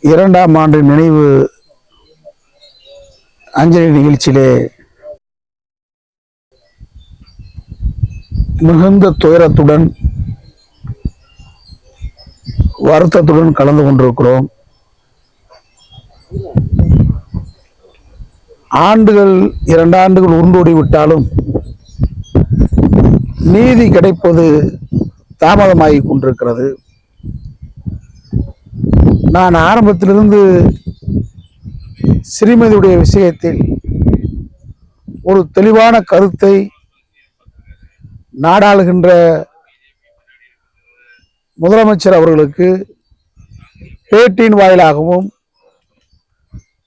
இரண்டாம் ஆண்டு நினைவு அஞ்சலி நிகழ்ச்சியிலே மிகுந்த துயரத்துடன் வருத்தத்துடன் கலந்து கொண்டிருக்கிறோம். ஆண்டுகள் இரண்டு ஆண்டுகள் உருண்டோடி விட்டாலும் நீதி கிடைப்பது தாமதமாகி கொண்டிருக்கிறது. நான் ஆரம்பத்திலிருந்து ஸ்ரீமதியுடைய விஷயத்தில் ஒரு தெளிவான கருத்தை நாடாளுகின்ற முதலமைச்சர் அவர்களுக்கு பேட்டியின் வாயிலாகவும்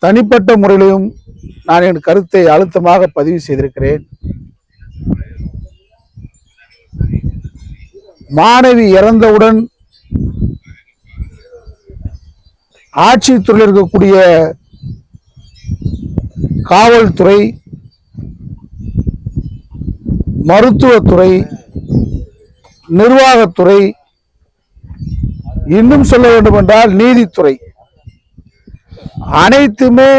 தனிப்பட்ட முறையிலும் நான் என் கருத்தை அழுத்தமாக பதிவு செய்திருக்கிறேன். மாணவி இறந்தவுடன் ஆட்சித்துறையில் இருக்கக்கூடிய காவல்துறை மருத்துவத்துறை நிர்வாகத்துறை இன்னும் சொல்ல வேண்டும் என்றால் நீதித்துறை. அனைத்துமே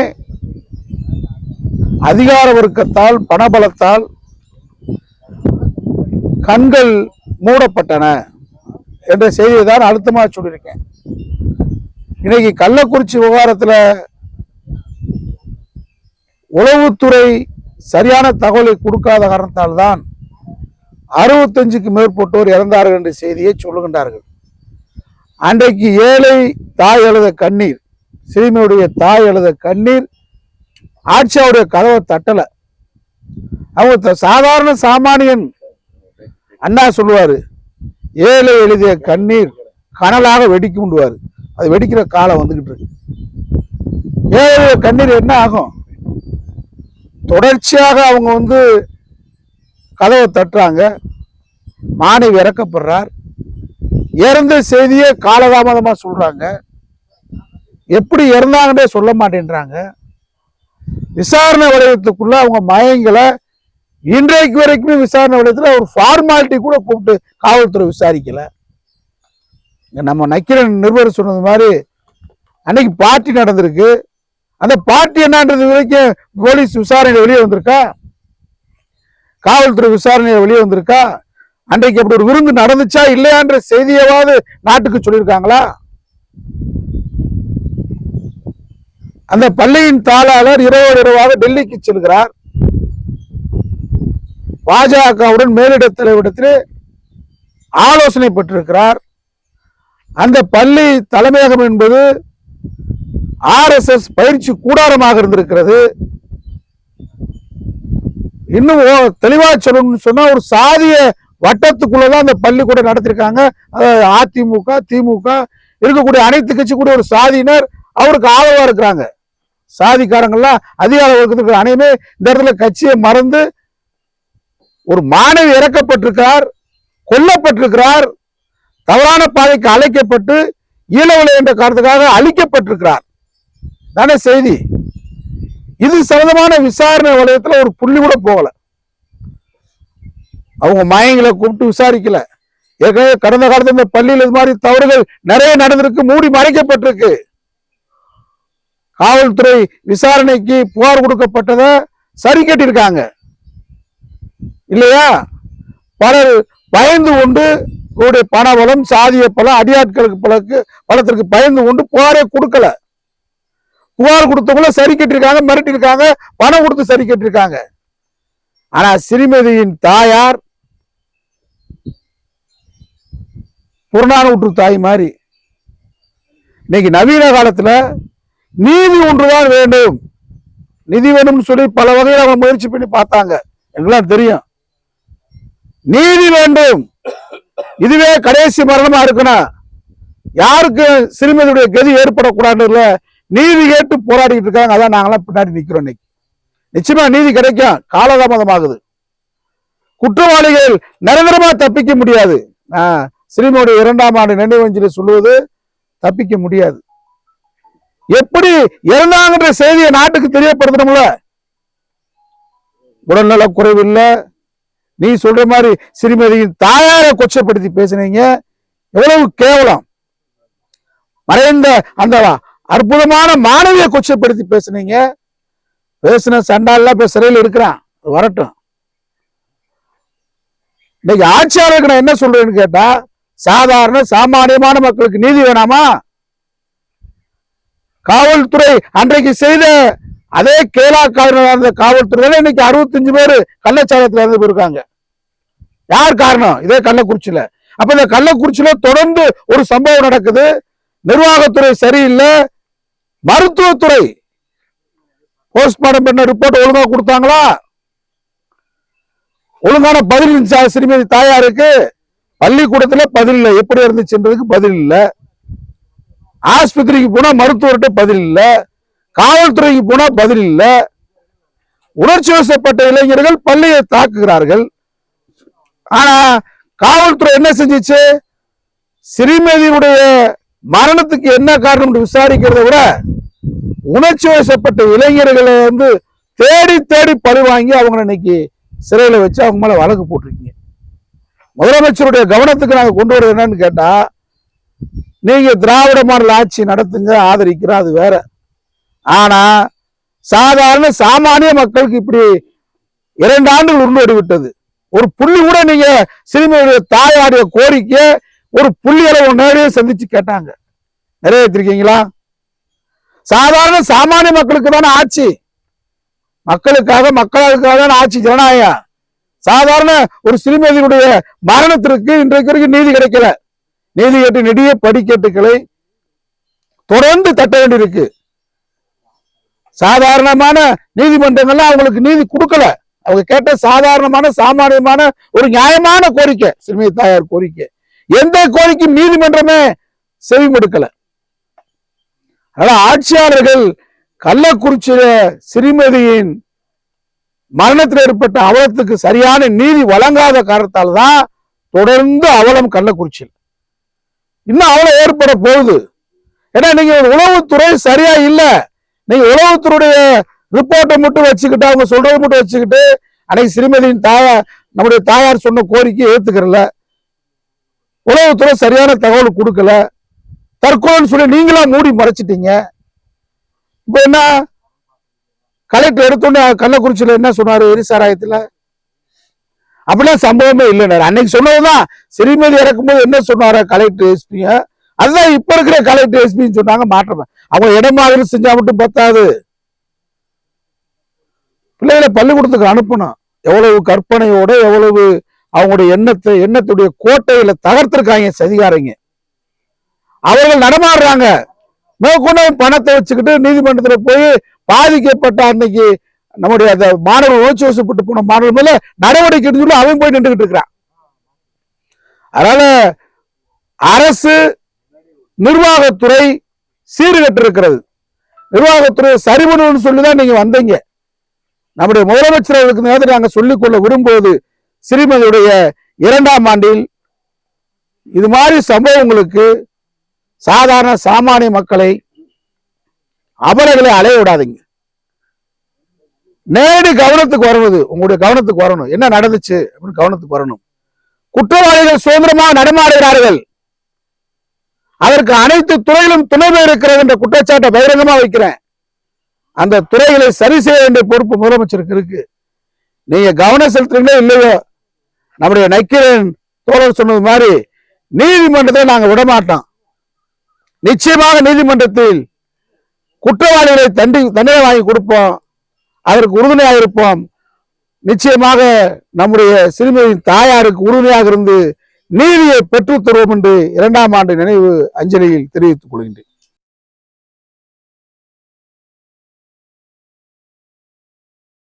அதிகார வர்க்கத்தால் பணபலத்தால் கண்கள் மூடப்பட்டன என்ற செய்தியை தான் அழுத்தமாக சொல்லியிருக்கேன். இன்னைக்கு கள்ளக்குறிச்சி விவகாரத்தில் உளவுத்துறை சரியான தகவலை கொடுக்காத காரணத்தால் தான் அறுபத்தஞ்சுக்கு மேற்பட்டோர் இறந்தார்கள் என்ற செய்தியை சொல்லுகின்றார்கள். அன்றைக்கு ஏழை தாய் எழுத கண்ணீர் சிறுமியுடைய தாய் எழுத கண்ணீர் ஆட்சியாவுடைய கதவை தட்டல. அவங்க சாதாரண சாமானியன் அண்ணா சொல்லுவாரு ஏழை எழுதிய கண்ணீர் கனலாக வெடிக்கும்டுவார் அது வெடிக்கிற காலம் வந்துக்கிட்டு இருக்கு. ஏ கண்ணீர் என்ன ஆகும்? தொடர்ச்சியாக அவங்க வந்து கதவை தட்டுறாங்க. மாணவி இறக்கப்படுறார். இறந்த செய்தியே காலதாமதமாக சொல்கிறாங்க எப்படி இறந்தாங்கன்னே சொல்ல மாட்டேன்றாங்க. விசாரணை வளையத்துக்குள்ளே அவங்க மயங்களை இன்றைக்கு வரைக்குமே விசாரணை வளையத்தில் ஒரு ஃபார்மாலிட்டி கூட கூப்பிட்டு காவல்துறை விசாரிக்கலை. நம்ம நக்கிரன் நிருபர் சொன்னது மாதிரி அன்னைக்கு பார்ட்டி நடந்திருக்கு. அந்த பார்ட்டி என்னன்றது வரைக்கும் போலீஸ் விசாரணை வெளியே வந்திருக்கா? காவல்துறை விசாரணை வெளியே வந்திருக்கா? அன்றைக்கு அப்படி ஒரு விருந்து நடந்துச்சா இல்லையான்ற செய்தியாவது நாட்டுக்கு சொல்லியிருக்காங்களா? அந்த பள்ளியின் தாளாளர் இரவோடு இரவாக டெல்லிக்கு செல்கிறார். பாஜகவுடன் மேலிட தலைவரிடத்தில் ஆலோசனை பெற்றிருக்கிறார். அந்த பள்ளி தலைமையகம் என்பது ஆர்எஸ்எஸ் பயிற்சி கூடாரமாக இருந்திருக்கிறது. இன்னும் தெளிவாக சொல்லணும்னு சொன்னால் ஒரு சாதிய வட்டத்துக்குள்ளதான் அந்த பள்ளி கூட நடத்திருக்காங்க. அதாவது அதிமுக திமுக இருக்கக்கூடிய அனைத்து கட்சி கூட ஒரு சாதியினர் அவருக்கு ஆதரவாக இருக்கிறாங்க. சாதிக்காரங்கள்லாம் அதிகார வர்க்கத்துக்கு அனைவருமே இந்த இடத்துல கட்சியை மறந்து ஒரு மாணவி இறக்கப்பட்டிருக்கிறார் கொல்லப்பட்டிருக்கிறார் தவறான பாதைக்கு அழைக்கப்பட்டு ஈழவில்லை என்ற காரணத்துக்காக அழிக்கப்பட்டிருக்கிறார் தானே செய்தி? இது சம்பந்தமான விசாரணை வளையத்தில் ஒரு புள்ளி கூட போகல. அவங்க மயங்களை கூப்பிட்டு விசாரிக்கல. ஏற்கனவே கடந்த காலத்துல இந்த பள்ளியில் இது மாதிரி தவறுகள் நிறைய நடந்திருக்கு மூடி மறைக்கப்பட்டிருக்கு. காவல்துறை விசாரணைக்கு புகார் கொடுக்கப்பட்டதை சரி கட்டியிருக்காங்க. இல்லையா? பலர் பயந்து கொண்டு இவருடைய பணபலம் சாதிய பலம் அடியாட்களுக்கு பலக்கு பலத்திற்கு பயந்து கொண்டு புகாரே கொடுக்கல. புகார் கொடுத்தவங்கள சரி கட்டிருக்காங்க மிரட்டிருக்காங்க பணம் கொடுத்து சரி கட்டிருக்காங்க ஆனா சிறுமதியின் தாயார் புறநானூற்று தாய் மாதிரி. இன்னைக்கு நவீன காலத்துல நீதி ஒன்றுதான் வேண்டும். நிதி வேணும்னு சொல்லி பல வகையில் அவங்க முயற்சி பண்ணி பார்த்தாங்க. எங்கெல்லாம் தெரியும். நீதி வேண்டும். இதுவே கடைசி மரணமா இருக்கணும் யாருக்கு சிறுமியுடைய கதி ஏற்படக்கூடாதுல நீதி கேட்டு போராடிட்டு இருக்காங்க. அதான் நாங்களாம் பின்னாடி நிற்கிறோம் இன்னைக்கு. நிச்சயமா நீதி கிடைக்கும். காலதாமதமாகுது. குற்றவாளிகள் நிரந்தரமா தப்பிக்க முடியாது. ஆஹ் சிறுமியுடைய இரண்டாம் ஆண்டு நினைவஞ்சலி சொல்லுவது தப்பிக்க முடியாது. எப்படி இறந்தாங்கன்ற செய்தியை நாட்டுக்கு தெரியப்படுத்தணும்ல? உடல்நல குறைவு இல்ல நீ சொல்ற மாதிரி சிறுமதியின் தாயாரை கொச்சப்படுத்தி பேசுனீங்க. எவ்வளவு கேவலம். மறைந்த அந்த அற்புதமான மாணவியை கொச்சப்படுத்தி பேசுனீங்க. பேசின சண்டாலாம் இப்ப சிறையில் இருக்கிறான். வரட்டும். இன்னைக்கு ஆட்சியாளருக்கு நான் என்ன சொல்றேன்னு கேட்டா சாதாரண சாமானியமான மக்களுக்கு நீதி வேணாமா? காவல்துறை அன்றைக்கு செய்த அதே கேலா காவலர் காவல்துறை இன்னைக்கு அறுபத்தஞ்சு பேர் கள்ளச்சாரத்துல இருந்து போயிருக்காங்க. யார் காரணம்? இதே கள்ளக்குறிச்சியில. அப்ப இந்த கள்ளக்குறிச்சியில தொடர்ந்து ஒரு சம்பவம் நடக்குது. நிர்வாகத்துறை சரியில்லை. மருத்துவத்துறை போஸ்ட்மார்டம் பண்ண ரிப்போர்ட் ஒழுங்கா கொடுத்தாங்களா? ஒழுங்கான பதில் இருந்துச்சா? சிறுமதி தாயாருக்கு பள்ளிக்கூடத்துல பதில் இல்லை. எப்படி இருந்துச்சுன்றதுக்கு பதில் இல்லை. ஆஸ்பத்திரிக்கு போனா மருத்துவர்கிட்ட பதில் இல்லை. காவல்துறைக்கு போனா பதில் இல்லை. உணர்ச்சி வசப்பட்ட இளைஞர்கள் பள்ளியை தாக்குகிறார்கள். ஆனா காவல்துறை என்ன செஞ்சுச்சு? ஸ்ரீமதியுடைய மரணத்துக்கு என்ன காரணம் விசாரிக்கிறத விட உணர்ச்சி வசப்பட்ட இளைஞர்களை வந்து தேடி தேடி பழி வாங்கி அவங்கள இன்னைக்கு சிறையில வச்சு அவங்க மேல வழக்கு போட்டிருக்கீங்க. முதலமைச்சருடைய கவனத்துக்கு நாங்க கொண்டு வரது என்னன்னு கேட்டா நீங்க திராவிட மாடல் ஆட்சி நடத்துங்க ஆதரிக்கிறோம் அது வேற. ஆனா சாதாரண சாமானிய மக்களுக்கு இப்படி இரண்டு ஆண்டுகள் உருண்டு விட்டது ஒரு புள்ளி கூட நீங்க சிறுமியுடைய தாயாருடைய கோரிக்கை ஒரு புள்ளி அளவு நேரையே சந்திச்சு கேட்டாங்க. நிறைவேற்றிருக்கீங்களா சாதாரண சாமானிய மக்களுக்கு தானே ஆட்சி. மக்களுக்காக மக்களுக்காக தானே ஆட்சி ஜனநாயகம். சாதாரண ஒரு சிறுமியுடைய மரணத்திற்கு இன்றைக்கு வரைக்கும் நீதி கிடைக்கல. நீதி கேட்டு நெடிய படிக்கட்டுகளை தொடர்ந்து தட்ட வேண்டியிருக்கு. சாதாரணமான நீதிமன்றங்கள்லாம் அவங்களுக்கு நீதி கொடுக்கல. அவங்க கேட்ட சாதாரணமான சாமானியமான ஒரு நியாயமான கோரிக்கை. சிறுமி தாயார் கோரிக்கை. எந்த கோரிக்கையும் நீதிமன்றமே செவிமடுக்கல அதனால ஆட்சியாளர்கள் கள்ளக்குறிச்சியில சிறுமதியின் மரணத்தில் ஏற்பட்ட அவலத்துக்கு சரியான நீதி வழங்காத காரணத்தால் தான் தொடர்ந்து அவலம் கள்ளக்குறிச்சியில். இன்னும் அவலம் ஏற்பட போகுது. ஏன்னா நீங்க உளவுத்துறை சரியா இல்ல. நீங்க உளவுத்துறையுடைய ரிப்போர்ட்டை மட்டும் வச்சுக்கிட்டு அவங்க சொல்றதை மட்டும் வச்சுக்கிட்டு அன்னைக்கு சிறுமதியின் தாயார் நம்முடைய தாயார் சொன்ன கோரிக்கையை ஏத்துக்கிறல. உளவுத்துறை சரியான தகவல் கொடுக்கல. தற்கொலைன்னு சொல்லி நீங்களா மூடி மறைச்சிட்டீங்க. இப்ப என்ன? கலெக்டர் எடுத்தோன்னே கள்ளக்குறிச்சியில என்ன சொன்னாரு? எரிசாராயத்துல? அப்படிலாம் சம்பவமே இல்லைனாரு. அன்னைக்கு சொன்னதுதான். சிறுமதி இறக்கும்போது என்ன சொன்னாரு கலெக்டர் எஸ்பிய அதுதான் இப்ப இருக்கிற கலெக்டர் எஸ்பின்னு சொன்னாங்க மாற்றம். அவங்க இடம் மாதிரி செஞ்சா மட்டும் பத்தாது. பிள்ளைகளை பள்ளிக்கூடத்துக்கு அனுப்பணும். எவ்வளவு கற்பனையோட எவ்வளவு அவங்களுடைய எண்ணத்தை எண்ணத்துடைய கோட்டையில தகர்த்திருக்காங்க சதிகாரங்க. அவர்கள் நடமாடுறாங்க. மேற்கொண்டு பணத்தை வச்சுக்கிட்டு நீதிமன்றத்துல போய் பாதிக்கப்பட்ட அன்னைக்கு நம்முடைய அந்த மாணவர் உணர்ச்சி வசப்பட்டு போன மாணவர் மேல நடவடிக்கை எடுத்து சொல்லி அவன் போய் நின்றுகிட்டு இருக்கிறான். அதனால அரசு நிர்வாகத்துறை சீர்கட்டு இருக்கிறது நிர்வாகத்துறை சரி சொல்லி சொல்லிதான் நீங்க வந்தீங்க. நம்முடைய முதலமைச்சர் அவர்களுக்கு நேரத்தில் நாங்க சொல்லிக்கொள்ள விரும்புவது சிறுமிகளுடைய இரண்டாம் ஆண்டில் இது மாதிரி சம்பவங்களுக்கு சாதாரண சாமானிய மக்களை அபலைகளை அலைய விடாதீங்க. நேரடி கவனத்துக்கு வருவது உங்களுடைய கவனத்துக்கு வரணும். என்ன நடந்துச்சு அப்படின்னு கவனத்துக்கு வரணும். குற்றவாளிகள் சுதந்திரமாக நடமாடுகிறார்கள். அதற்கு அனைத்து துறையிலும் துணை இருக்கிறது என்ற குற்றச்சாட்டை பகிரங்கமா வைக்கிறேன். அந்த துறைகளை சரி செய்ய வேண்டிய பொறுப்பு முதலமைச்சருக்கு இருக்கு. நீங்க கவனம் செலுத்துறீங்களோ இல்லையோ நம்முடைய நைக்கிரன் தோழர் சொன்னது மாதிரி நீதிமன்றத்தை நாங்க விடமாட்டோம். நிச்சயமாக நீதிமன்றத்தில் குற்றவாளிகளை தண்டி தண்டனை வாங்கி கொடுப்போம். அதற்கு உறுதுணையாக இருப்போம். நிச்சயமாக நம்முடைய சிறுமியின் தாயாருக்கு உறுதுணையாக இருந்து நீதியை பெற்றுத் தருவோம் என்று இரண்டாம் ஆண்டு நினைவு அஞ்சலியில் தெரிவித்துக் கொள்கின்றேன்.